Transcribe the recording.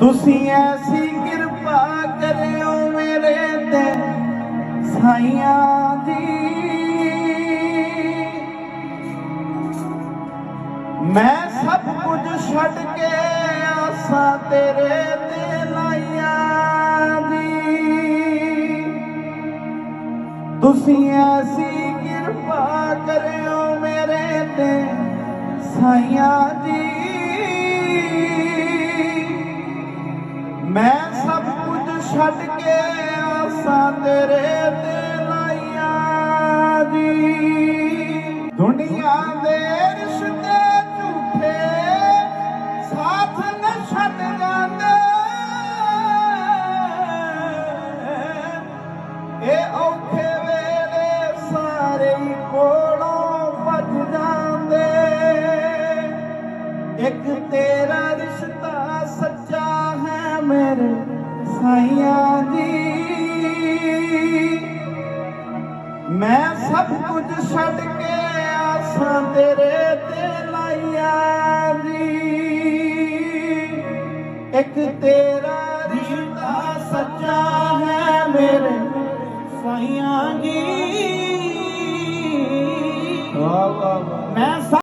ਤੁਸੀਂ ਐਸੀ ਕਿਰਪਾ ਕਰਿਓ ਮੇਰੇ ਤੇ ਸਾਈਆਂ ਜੀ ਮੈਂ ਸਭ ਕੁਝ ਛੱਡ ਕੇ ਆਸਾਂ ਤੇਰੇ ਤੇ ਲਾਈਆਂ ਦੀ। ਤੁਸੀਂ ਐਸੀ ਕਿਰਪਾ ਕਰਿਓ ਮੇਰੇ ਤੇ ਸਾਈਆਂ ਜੀ ਛੱਡ ਕੇ ਆਸਾਂ ਤੇਰੇ ਤੇ ਲਾਈਆਂ ਦੀ ਦੁਨੀਆ ਦੇ ਰਿਸ਼ਤੇ ਝੂਠੇ ਸਾਥ न ਛੱਡ ਜਾਂਦੇ। ਇਹ ਔਖੇ ਵੇਲੇ ਸਾਰੇ ਕੋਲੋਂ ਭੱਜ ਜਾਂਦੇ। ਇੱਕ ਤੇਰਾ ਸਾਈਆਂ ਜੀ ਮੈਂ ਸਭ ਕੁਝ ਛੱਡ ਕੇ ਆਸਾਂ ਤੇਰੇ ਤੇ ਲਾਈਆਂ ਜੀ ਇੱਕ ਤੇਰਾ ਰਿਸ਼ਤਾ ਸੱਚਾ ਹੈ ਮੇਰੇ ਸਾਈਆਂ ਜੀ ਵਾਹ ਵਾਹ ਮੈਂ